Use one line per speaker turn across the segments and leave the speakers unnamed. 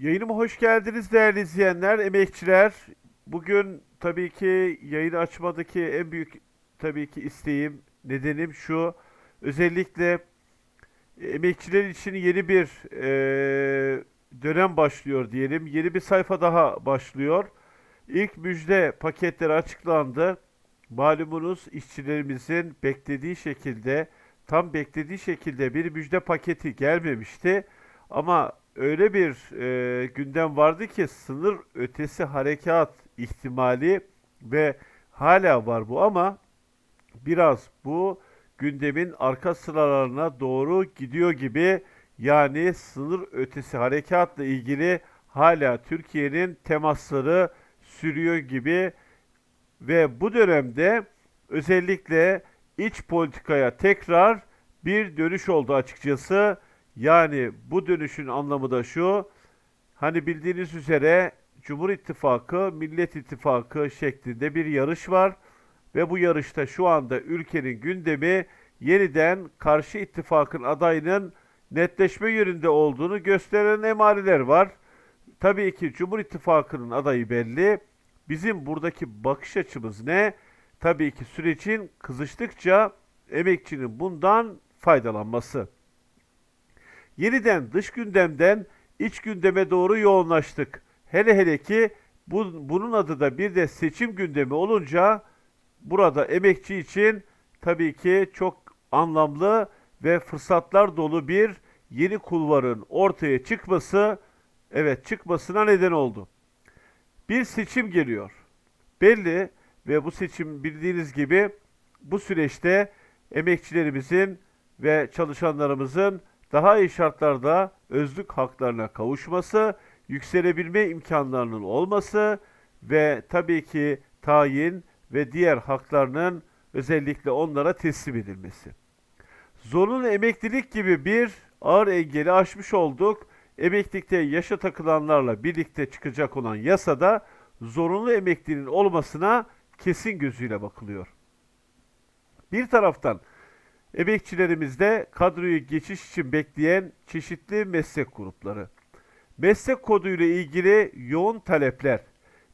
Yayınıma hoş geldiniz değerli izleyenler, emekçiler. Bugün tabii ki yayını açmadaki en büyük tabii ki isteğim, nedenim şu. Özellikle emekçiler için yeni bir eee, dönem başlıyor diyelim. Yeni bir sayfa daha başlıyor. İlk müjde paketleri açıklandı. Malumunuz işçilerimizin beklediği şekilde, tam beklediği şekilde bir müjde paketi gelmemişti. Ama öyle bir e, gündem vardı ki sınır ötesi harekat ihtimali ve hala var bu ama biraz bu gündemin arka sıralarına doğru gidiyor gibi. Yani sınır ötesi harekatla ilgili hala Türkiye'nin temasları sürüyor gibi ve bu dönemde özellikle iç politikaya tekrar bir dönüş oldu açıkçası. Yani bu dönüşün anlamı da şu. Hani bildiğiniz üzere Cumhur İttifakı, Millet İttifakı şeklinde bir yarış var. Ve bu yarışta şu anda ülkenin gündemi yeniden karşı ittifakın adayının netleşme yönünde olduğunu gösteren emareler var. Tabii ki Cumhur İttifakı'nın adayı belli. Bizim buradaki bakış açımız ne? Tabii ki sürecin kızıştıkça emekçinin bundan faydalanması. Yeniden dış gündemden iç gündeme doğru yoğunlaştık. Hele hele ki bu, bunun adı da bir de seçim gündemi olunca burada emekçi için tabii ki çok anlamlı ve fırsatlar dolu bir yeni kulvarın ortaya çıkması, evet çıkmasına neden oldu. Bir seçim geliyor. Belli ve bu seçim bildiğiniz gibi bu süreçte emekçilerimizin ve çalışanlarımızın daha iyi şartlarda özlük haklarına kavuşması, yükselebilme imkanlarının olması ve tabii ki tayin ve diğer haklarının özellikle onlara teslim edilmesi. Zorunlu emeklilik gibi bir ağır engeli aşmış olduk. Emeklilikte yaşa takılanlarla birlikte çıkacak olan yasada zorunlu emekliliğin olmasına kesin gözüyle bakılıyor. Bir taraftan emekçilerimizde kadroyu geçiş için bekleyen çeşitli meslek grupları, meslek koduyla ilgili yoğun talepler,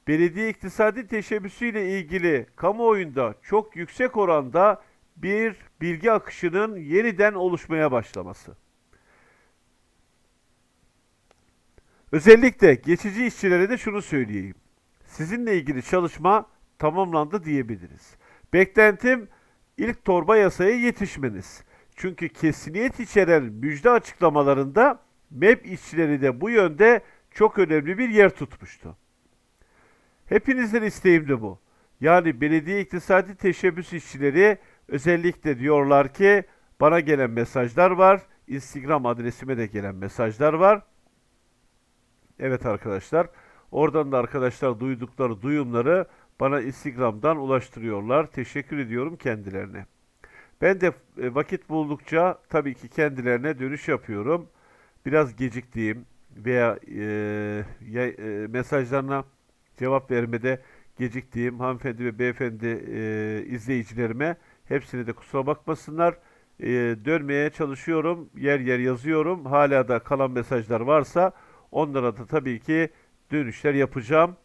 belediye iktisadi teşebbüsüyle ilgili kamuoyunda çok yüksek oranda bir bilgi akışının yeniden oluşmaya başlaması. Özellikle geçici işçilere de şunu söyleyeyim. Sizinle ilgili çalışma tamamlandı diyebiliriz. Beklentim ilk torba yasaya yetişmeniz. Çünkü kesiniyet içeren müjde açıklamalarında MEP işçileri de bu yönde çok önemli bir yer tutmuştu. Hepinizden isteğim de bu. Yani belediye iktisadi teşebbüs işçileri özellikle diyorlar ki bana gelen mesajlar var. Instagram adresime de gelen mesajlar var. Evet arkadaşlar. Oradan da arkadaşlar duydukları duyumları bana Instagram'dan ulaştırıyorlar. Teşekkür ediyorum kendilerine. Ben de e, vakit buldukça tabii ki kendilerine dönüş yapıyorum. Biraz geciktiğim veya e, ya- e, mesajlarına cevap vermede geciktiğim hanımefendi ve beyefendi e, izleyicilerime hepsine de kusura bakmasınlar. E, dönmeye çalışıyorum. Yer yer yazıyorum. Hala da kalan mesajlar varsa onlara da tabii ki dönüşler yapacağım.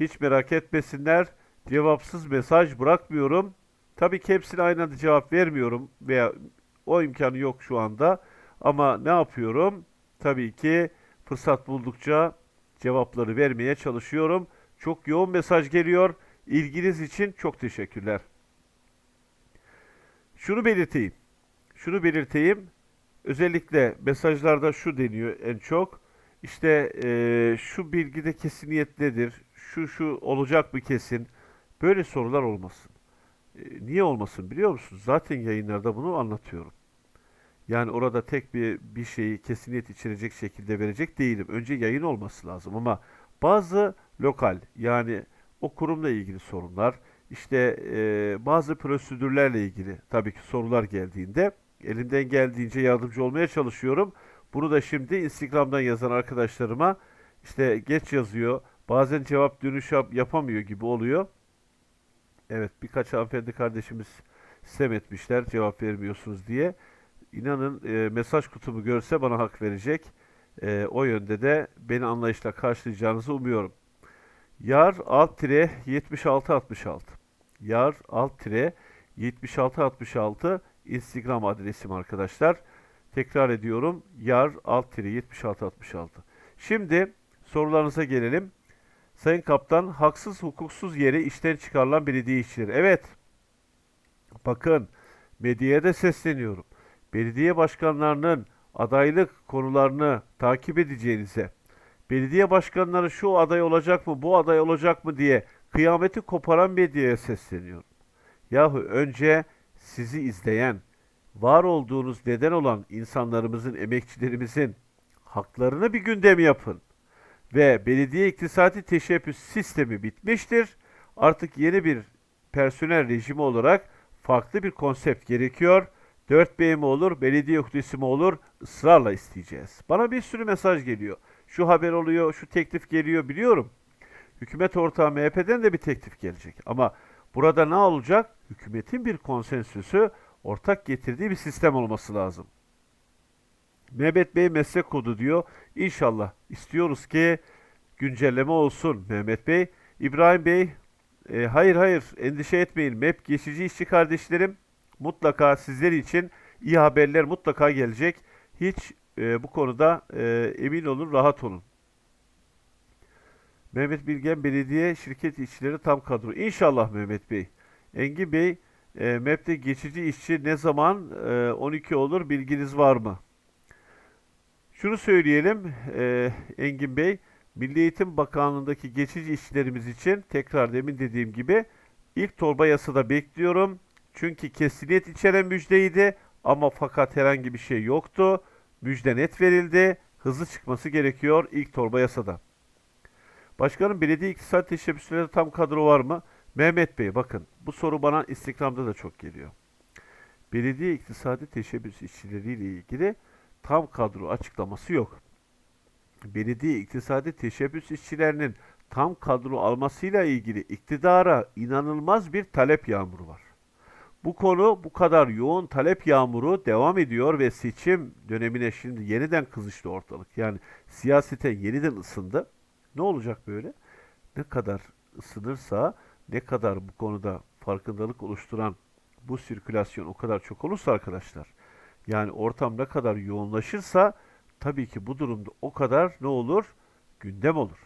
Hiç merak etmesinler. Cevapsız mesaj bırakmıyorum. Tabii ki hepsine aynı anda cevap vermiyorum veya o imkanı yok şu anda. Ama ne yapıyorum? Tabii ki fırsat buldukça cevapları vermeye çalışıyorum. Çok yoğun mesaj geliyor. İlginiz için çok teşekkürler. Şunu belirteyim. Şunu belirteyim. Özellikle mesajlarda şu deniyor en çok. İşte eee, şu bilgide kesiniyet nedir? Şu şu olacak mı kesin? Böyle sorular olmasın. E, niye olmasın biliyor musunuz? Zaten yayınlarda bunu anlatıyorum. Yani orada tek bir bir şeyi kesiniyet içerecek şekilde verecek değilim. Önce yayın olması lazım ama bazı lokal yani o kurumla ilgili sorunlar, işte e, bazı prosedürlerle ilgili tabii ki sorular geldiğinde elimden geldiğince yardımcı olmaya çalışıyorum. Bunu da şimdi Instagram'dan yazan arkadaşlarıma işte geç yazıyor, bazen cevap dönüş yap- yapamıyor gibi oluyor. Evet birkaç hanımefendi kardeşimiz sistem etmişler cevap vermiyorsunuz diye. İnanın e, mesaj kutumu görse bana hak verecek. E, o yönde de beni anlayışla karşılayacağınızı umuyorum. Yar alt tire 7666. Yar alt tire 7666 Instagram adresim arkadaşlar. Tekrar ediyorum. Yar alt tire 7666. Şimdi sorularınıza gelelim. Sayın Kaptan, haksız hukuksuz yere işten çıkarılan belediye işçileri. Evet. Bakın, medyaya da sesleniyorum. Belediye başkanlarının adaylık konularını takip edeceğinize, belediye başkanları şu aday olacak mı, bu aday olacak mı diye kıyameti koparan medyaya sesleniyorum. Yahu önce sizi izleyen, var olduğunuz neden olan insanlarımızın, emekçilerimizin haklarını bir gündem yapın. Ve belediye iktisadi teşebbüs sistemi bitmiştir. Artık yeni bir personel rejimi olarak farklı bir konsept gerekiyor. 4B mi olur, belediye hukukisi mi olur ısrarla isteyeceğiz. Bana bir sürü mesaj geliyor. Şu haber oluyor, şu teklif geliyor biliyorum. Hükümet ortağı MHP'den de bir teklif gelecek. Ama burada ne olacak? Hükümetin bir konsensüsü, ortak getirdiği bir sistem olması lazım. Mehmet Bey meslek kodu diyor. İnşallah istiyoruz ki güncelleme olsun Mehmet Bey. İbrahim Bey, e, hayır hayır endişe etmeyin. MEP geçici işçi kardeşlerim mutlaka sizler için iyi haberler mutlaka gelecek. Hiç e, bu konuda e, emin olun, rahat olun. Mehmet Bilgen Belediye Şirket işçileri tam kadro. İnşallah Mehmet Bey. Engin Bey, e, MEP'te geçici işçi ne zaman e, 12 olur bilginiz var mı? Şunu söyleyelim e, Engin Bey, Milli Eğitim Bakanlığı'ndaki geçici işçilerimiz için tekrar demin dediğim gibi ilk torba yasada bekliyorum. Çünkü kesiniyet içeren müjdeydi ama fakat herhangi bir şey yoktu. Müjde net verildi. Hızlı çıkması gerekiyor ilk torba yasada. Başkanım belediye iktisat teşebbüslerinde tam kadro var mı? Mehmet Bey bakın bu soru bana Instagram'da da çok geliyor. Belediye iktisadi teşebbüs işçileriyle ilgili tam kadro açıklaması yok. Belediye iktisadi teşebbüs işçilerinin tam kadro almasıyla ilgili iktidara inanılmaz bir talep yağmuru var. Bu konu bu kadar yoğun talep yağmuru devam ediyor ve seçim dönemine şimdi yeniden kızıştı ortalık. Yani siyasete yeniden ısındı. Ne olacak böyle? Ne kadar ısınırsa, ne kadar bu konuda farkındalık oluşturan bu sirkülasyon o kadar çok olursa arkadaşlar, yani ortam ne kadar yoğunlaşırsa tabii ki bu durumda o kadar ne olur? Gündem olur.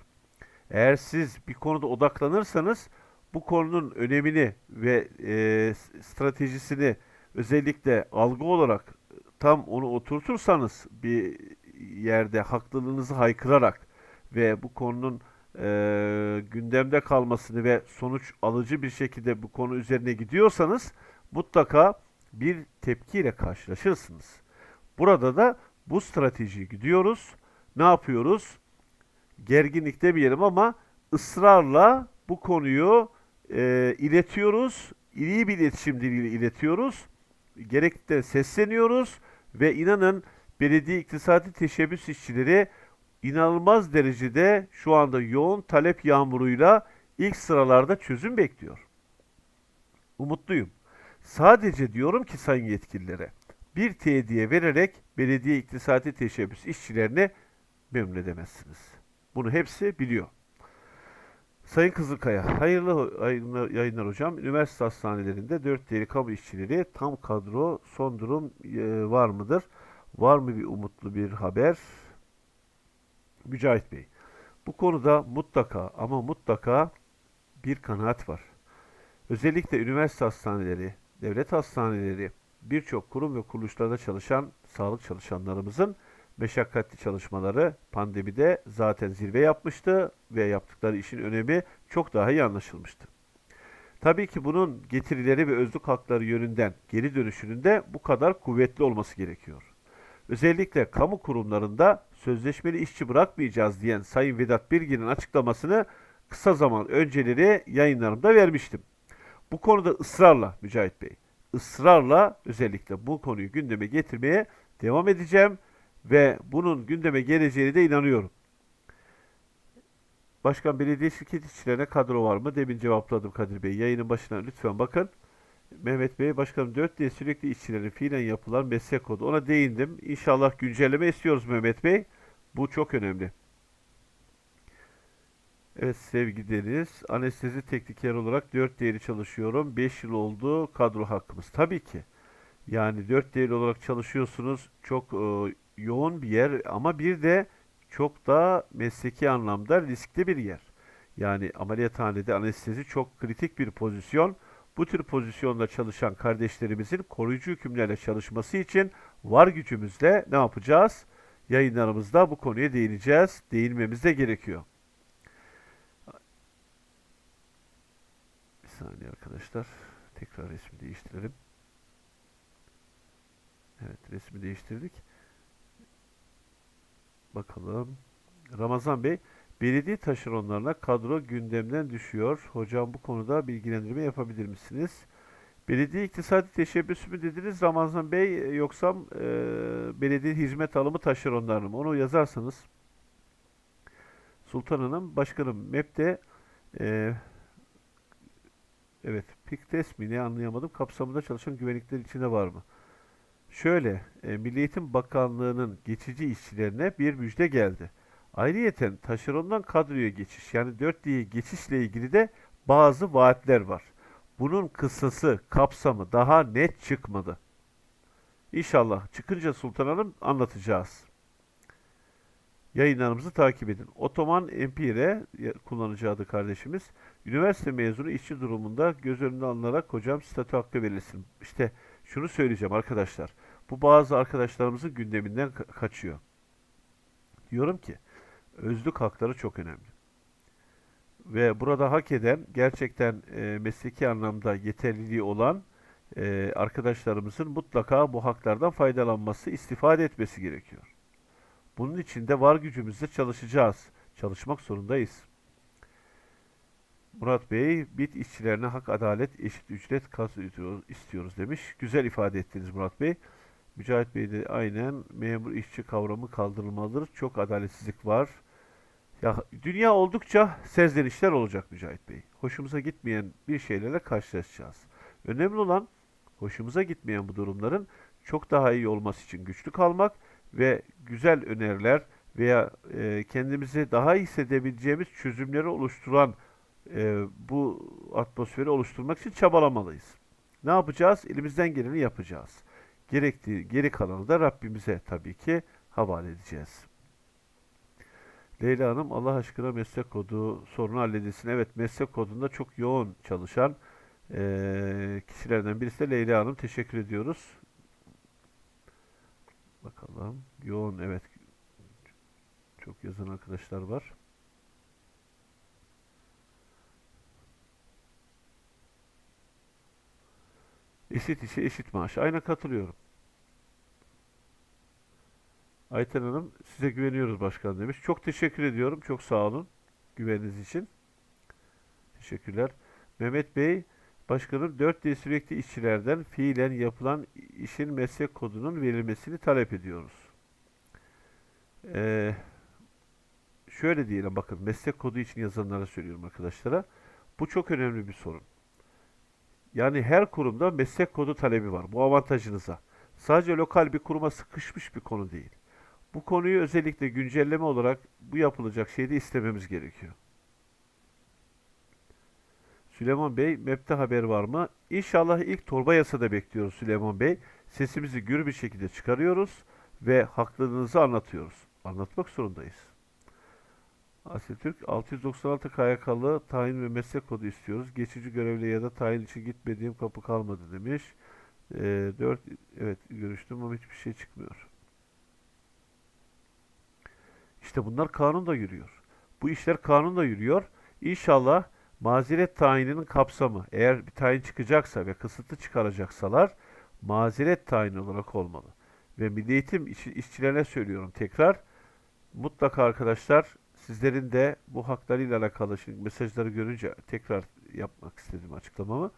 Eğer siz bir konuda odaklanırsanız bu konunun önemini ve e, stratejisini özellikle algı olarak tam onu oturtursanız bir yerde haklılığınızı haykırarak ve bu konunun e, gündemde kalmasını ve sonuç alıcı bir şekilde bu konu üzerine gidiyorsanız mutlaka bir tepkiyle karşılaşırsınız. Burada da bu stratejiyi gidiyoruz. Ne yapıyoruz? Gerginlik demeyelim ama ısrarla bu konuyu e, iletiyoruz. İyi bir iletişim diliyle iletiyoruz. Gerekli sesleniyoruz ve inanın belediye iktisadi teşebbüs işçileri inanılmaz derecede şu anda yoğun talep yağmuruyla ilk sıralarda çözüm bekliyor. Umutluyum. Sadece diyorum ki sayın yetkililere bir tediye vererek belediye iktisadi teşebbüs işçilerini memnun edemezsiniz. Bunu hepsi biliyor. Sayın Kızılkaya, hayırlı yayınlar, hocam. Üniversite hastanelerinde 4 deri kamu işçileri tam kadro son durum e, var mıdır? Var mı bir umutlu bir haber? Mücahit Bey, bu konuda mutlaka ama mutlaka bir kanaat var. Özellikle üniversite hastaneleri, devlet hastaneleri, birçok kurum ve kuruluşlarda çalışan sağlık çalışanlarımızın meşakkatli çalışmaları pandemide zaten zirve yapmıştı ve yaptıkları işin önemi çok daha iyi anlaşılmıştı. Tabii ki bunun getirileri ve özlük hakları yönünden geri dönüşünün de bu kadar kuvvetli olması gerekiyor. Özellikle kamu kurumlarında sözleşmeli işçi bırakmayacağız diyen Sayın Vedat Bilgin'in açıklamasını kısa zaman önceleri yayınlarımda vermiştim. Bu konuda ısrarla Mücahit Bey, ısrarla özellikle bu konuyu gündeme getirmeye devam edeceğim ve bunun gündeme geleceğine de inanıyorum. Başkan belediye şirket işçilerine kadro var mı? Demin cevapladım Kadir Bey. Yayının başına lütfen bakın. Mehmet Bey, başkanım 4 diye sürekli işçilerin fiilen yapılan meslek kodu. Ona değindim. İnşallah güncelleme istiyoruz Mehmet Bey. Bu çok önemli. Evet sevgili Deniz, anestezi tekniker olarak 4 değeri çalışıyorum. 5 yıl oldu kadro hakkımız. Tabii ki. Yani 4 değerli olarak çalışıyorsunuz. Çok e, yoğun bir yer ama bir de çok da mesleki anlamda riskli bir yer. Yani ameliyathanede anestezi çok kritik bir pozisyon. Bu tür pozisyonda çalışan kardeşlerimizin koruyucu hükümlerle çalışması için var gücümüzle ne yapacağız? Yayınlarımızda bu konuya değineceğiz. Değinmemiz de gerekiyor. Saniye arkadaşlar. Tekrar resmi değiştirelim. Evet resmi değiştirdik. Bakalım. Ramazan Bey, belediye taşeronlarına kadro gündemden düşüyor. Hocam bu konuda bilgilendirme yapabilir misiniz? Belediye iktisadi teşebbüsü mü dediniz Ramazan Bey yoksa e, belediye hizmet alımı taşeronlarını mı? Onu yazarsanız. Sultan Hanım, Başkanım MEP'te e, evet PİKTES mi ne anlayamadım kapsamında çalışan güvenlikler içinde var mı? Şöyle, e, Milli Eğitim Bakanlığı'nın geçici işçilerine bir müjde geldi. Ayrıyeten taşerondan kadroya geçiş yani 4D'ye geçişle ilgili de bazı vaatler var. Bunun kısası, kapsamı daha net çıkmadı. İnşallah çıkınca Sultan Hanım anlatacağız. Yayınlarımızı takip edin. Otoman Empire kullanıcı adı kardeşimiz. Üniversite mezunu işçi durumunda göz önüne alınarak hocam statü hakkı verilsin. İşte şunu söyleyeceğim arkadaşlar. Bu bazı arkadaşlarımızın gündeminden ka- kaçıyor. Diyorum ki özlük hakları çok önemli. Ve burada hak eden gerçekten e, mesleki anlamda yeterliliği olan e, arkadaşlarımızın mutlaka bu haklardan faydalanması, istifade etmesi gerekiyor. Bunun için de var gücümüzle çalışacağız. Çalışmak zorundayız. Murat Bey, bit işçilerine hak, adalet, eşit ücret kazanıyoruz, istiyoruz demiş. Güzel ifade ettiniz Murat Bey. Mücahit Bey de aynen memur işçi kavramı kaldırılmalıdır. Çok adaletsizlik var. Ya dünya oldukça serzenişler olacak Mücahit Bey. Hoşumuza gitmeyen bir şeylerle karşılaşacağız. Önemli olan hoşumuza gitmeyen bu durumların çok daha iyi olması için güçlü kalmak ve güzel öneriler veya e, kendimizi daha iyi hissedebileceğimiz çözümleri oluşturan e, bu atmosferi oluşturmak için çabalamalıyız. Ne yapacağız? Elimizden geleni yapacağız. Gerektiği geri kalanı da Rabbimize tabii ki havale edeceğiz. Leyla Hanım Allah aşkına meslek kodu sorunu halledilsin. Evet meslek kodunda çok yoğun çalışan e, kişilerden birisi de Leyla Hanım. Teşekkür ediyoruz. Bakalım. Yoğun evet. Çok yazan arkadaşlar var. Eşit işe eşit maaş. Aynen katılıyorum. Ayten Hanım size güveniyoruz başkan demiş. Çok teşekkür ediyorum. Çok sağ olun güveniniz için. Teşekkürler. Mehmet Bey başkanım 4 yıl sürekli işçilerden fiilen yapılan işin meslek kodunun verilmesini talep ediyoruz. Ee, şöyle diyelim bakın meslek kodu için yazanlara söylüyorum arkadaşlara. Bu çok önemli bir sorun. Yani her kurumda meslek kodu talebi var. Bu avantajınıza. Sadece lokal bir kuruma sıkışmış bir konu değil. Bu konuyu özellikle güncelleme olarak bu yapılacak şeyde istememiz gerekiyor. Süleyman Bey, MEP'te haber var mı? İnşallah ilk torba yasada bekliyoruz Süleyman Bey. Sesimizi gür bir şekilde çıkarıyoruz ve haklılığınızı anlatıyoruz. Anlatmak zorundayız. Asetürk 696 KYK'lı tayin ve meslek kodu istiyoruz. Geçici görevli ya da tayin için gitmediğim kapı kalmadı demiş. E, 4 evet görüştüm ama hiçbir şey çıkmıyor. İşte bunlar kanunda yürüyor. Bu işler kanunda yürüyor. İnşallah mazeret tayininin kapsamı eğer bir tayin çıkacaksa ve kısıtlı çıkaracaksalar mazeret tayini olarak olmalı. Ve Milli Eğitim iş- işçilerine söylüyorum tekrar mutlaka arkadaşlar sizlerin de bu haklarıyla alakalı şimdi mesajları görünce tekrar yapmak istedim açıklamamı.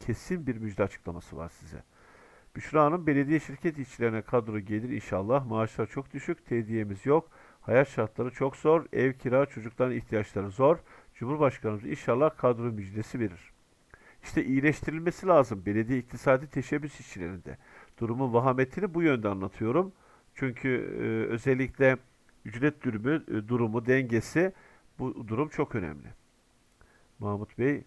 Kesin bir müjde açıklaması var size. Büşra Hanım belediye şirket işçilerine kadro gelir inşallah. Maaşlar çok düşük, tediyemiz yok. Hayat şartları çok zor. Ev kira, çocukların ihtiyaçları zor. Cumhurbaşkanımız inşallah kadro müjdesi verir. İşte iyileştirilmesi lazım belediye iktisadi teşebbüs işçilerinde. Durumun vahametini bu yönde anlatıyorum. Çünkü e, özellikle ücret durumu, e, durumu, dengesi bu durum çok önemli. Mahmut Bey,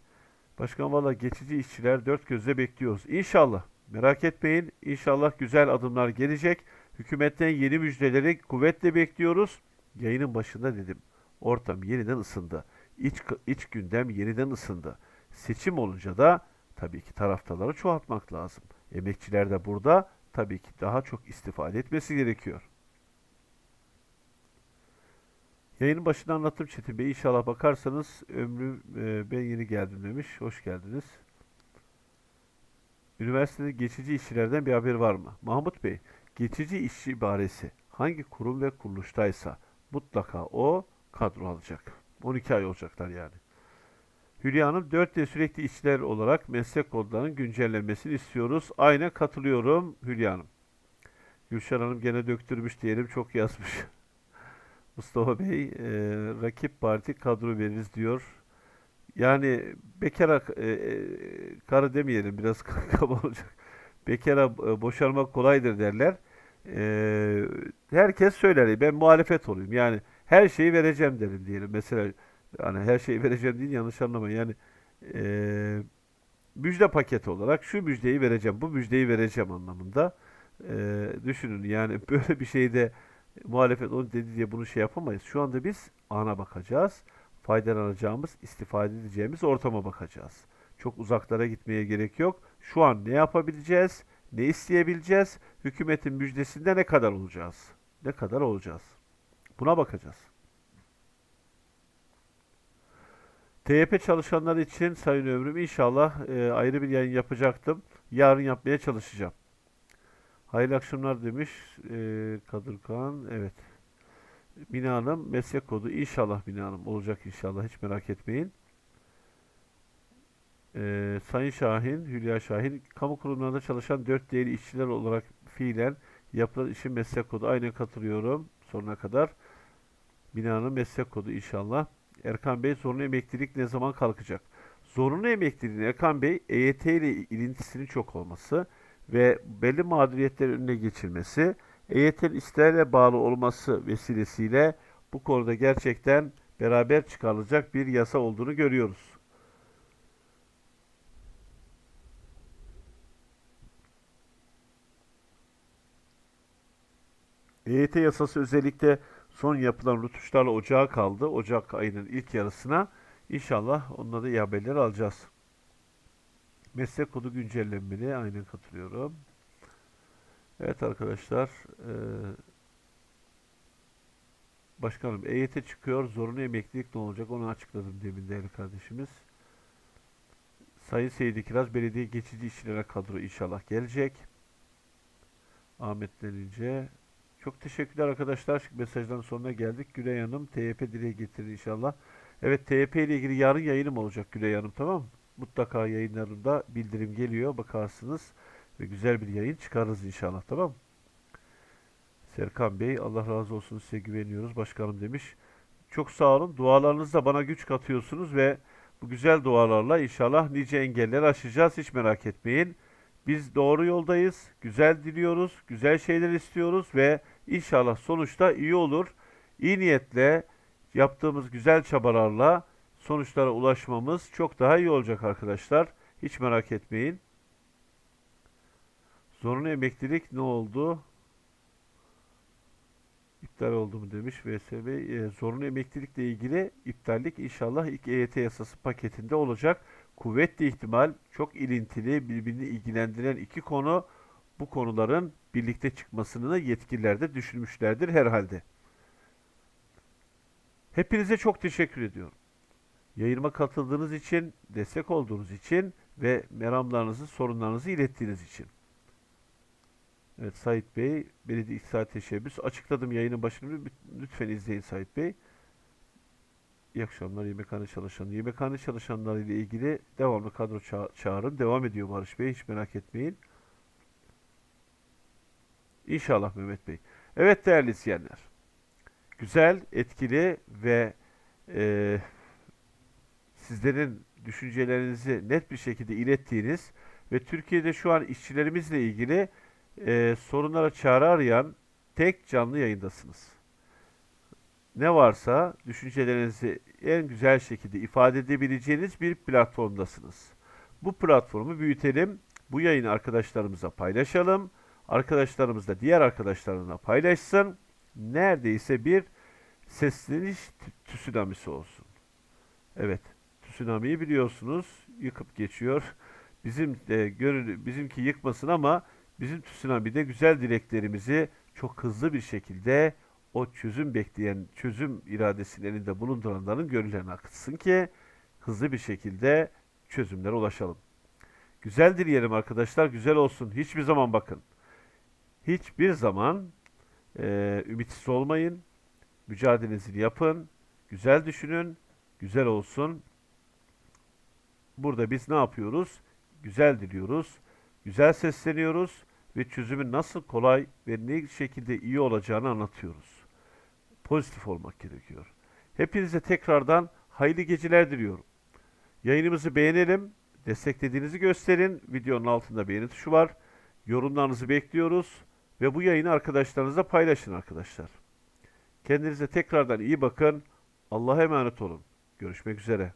Başkan valla geçici işçiler dört gözle bekliyoruz. İnşallah. Merak etmeyin. İnşallah güzel adımlar gelecek. Hükümetten yeni müjdeleri kuvvetle bekliyoruz. Yayının başında dedim. Ortam yeniden ısındı. İç, iç gündem yeniden ısındı. Seçim olunca da tabii ki taraftarları çoğaltmak lazım. Emekçiler de burada tabii ki daha çok istifade etmesi gerekiyor. Yayının başında anlattım Çetin Bey. İnşallah bakarsanız ömrüm e, ben yeni geldim demiş. Hoş geldiniz. Üniversitede geçici işçilerden bir haber var mı? Mahmut Bey, geçici işçi ibaresi hangi kurum ve kuruluştaysa mutlaka o kadro alacak. 12 ay olacaklar yani. Hülya Hanım 4 yıl sürekli işçiler olarak meslek kodlarının güncellenmesini istiyoruz. Aynen katılıyorum Hülya Hanım. Gülşen Hanım gene döktürmüş diyelim çok yazmış. Mustafa Bey, e, rakip parti kadro veririz diyor. Yani bekara e, e, karı demeyelim biraz kaba olacak. Bekara e, boşanmak kolaydır derler. E, herkes söyler. Ben muhalefet olayım. Yani her şeyi vereceğim derim diyelim. Mesela yani her şeyi vereceğim değil yanlış anlamayın. Yani e, müjde paketi olarak şu müjdeyi vereceğim, bu müjdeyi vereceğim anlamında. E, düşünün yani böyle bir şeyde muhalefet onu dedi diye bunu şey yapamayız. Şu anda biz ana bakacağız. Faydalanacağımız, istifade edeceğimiz ortama bakacağız. Çok uzaklara gitmeye gerek yok. Şu an ne yapabileceğiz? Ne isteyebileceğiz? Hükümetin müjdesinde ne kadar olacağız? Ne kadar olacağız? Buna bakacağız. TYP çalışanları için Sayın Ömrüm inşallah e, ayrı bir yayın yapacaktım. Yarın yapmaya çalışacağım. Hayırlı akşamlar demiş e, Kadir Kağan. Evet. Mina Hanım meslek kodu. İnşallah Mina Hanım olacak inşallah. Hiç merak etmeyin. E, Sayın Şahin, Hülya Şahin, kamu kurumlarında çalışan dört değerli işçiler olarak fiilen yapılan işin meslek kodu. Aynen katılıyorum sonuna kadar. Mina Hanım meslek kodu inşallah. Erkan Bey zorunlu emeklilik ne zaman kalkacak? Zorunlu emekliliğin Erkan Bey EYT ile ilintisinin çok olması ve belli mağduriyetlerin önüne geçilmesi, EYT'nin isterle bağlı olması vesilesiyle bu konuda gerçekten beraber çıkarılacak bir yasa olduğunu görüyoruz. EYT yasası özellikle son yapılan rütuşlarla ocağa kaldı. Ocak ayının ilk yarısına. İnşallah onunla da iyi haberler alacağız. Meslek kodu güncellenmeli. Aynen katılıyorum. Evet arkadaşlar. E, başkanım EYT çıkıyor. Zorunlu emeklilik ne olacak? Onu açıkladım demin değerli kardeşimiz. Sayın Seydi Kiraz Belediye geçici işçilere kadro inşallah gelecek. Ahmet denince çok teşekkürler arkadaşlar. Mesajların sonuna geldik. Gülay Hanım TYP dile getirir inşallah. Evet TYP ile ilgili yarın yayınım olacak Gülay Hanım tamam mı? Mutlaka yayınlarında bildirim geliyor. Bakarsınız ve güzel bir yayın çıkarırız inşallah tamam? Serkan Bey Allah razı olsun size güveniyoruz başkanım demiş. Çok sağ olun. Dualarınızla bana güç katıyorsunuz ve bu güzel dualarla inşallah nice engelleri aşacağız. Hiç merak etmeyin. Biz doğru yoldayız. Güzel diliyoruz. Güzel şeyler istiyoruz ve inşallah sonuçta iyi olur. İyi niyetle yaptığımız güzel çabalarla sonuçlara ulaşmamız çok daha iyi olacak arkadaşlar. Hiç merak etmeyin. Zorunlu emeklilik ne oldu? İptal oldu mu demiş VSB. E, zorunlu emeklilikle ilgili iptallik inşallah ilk EYT yasası paketinde olacak. Kuvvetli ihtimal çok ilintili, birbirini ilgilendiren iki konu bu konuların birlikte çıkmasını yetkililer de düşünmüşlerdir herhalde. Hepinize çok teşekkür ediyorum. Yayınıma katıldığınız için, destek olduğunuz için ve meramlarınızı, sorunlarınızı ilettiğiniz için. Evet Sait Bey, belediye iktisadi teşebbüs. Açıkladım yayının başını. Lütfen izleyin Sait Bey. İyi akşamlar yemekhane çalışanı. Yemekhane çalışanları ile ilgili devamlı kadro ça çağırın. Devam ediyor Barış Bey. Hiç merak etmeyin. İnşallah Mehmet Bey. Evet değerli izleyenler. Güzel, etkili ve e, sizlerin düşüncelerinizi net bir şekilde ilettiğiniz ve Türkiye'de şu an işçilerimizle ilgili e, sorunlara çare arayan tek canlı yayındasınız. ne varsa düşüncelerinizi en güzel şekilde ifade edebileceğiniz bir platformdasınız. Bu platformu büyütelim. Bu yayını arkadaşlarımıza paylaşalım. Arkadaşlarımız da diğer arkadaşlarına paylaşsın. Neredeyse bir sesleniş tsunamisi olsun. Evet, tsunami'yi biliyorsunuz yıkıp geçiyor. Bizim de görün bizimki yıkmasın ama bizim tsunami'de güzel dileklerimizi çok hızlı bir şekilde o çözüm bekleyen, çözüm iradesini elinde bulunduranların gönüllerine akıtsın ki hızlı bir şekilde çözümlere ulaşalım. Güzel dileyelim arkadaşlar, güzel olsun. Hiçbir zaman bakın. Hiçbir zaman eee ümitsiz olmayın. Mücadelenizi yapın. Güzel düşünün. Güzel olsun. Burada biz ne yapıyoruz? Güzel diliyoruz. Güzel sesleniyoruz ve çözümün nasıl kolay ve ne şekilde iyi olacağını anlatıyoruz. Pozitif olmak gerekiyor. Hepinize tekrardan hayırlı geceler diliyorum. Yayınımızı beğenelim, desteklediğinizi gösterin. Videonun altında beğeni tuşu var. Yorumlarınızı bekliyoruz ve bu yayını arkadaşlarınızla paylaşın arkadaşlar. Kendinize tekrardan iyi bakın. Allah'a emanet olun. Görüşmek üzere.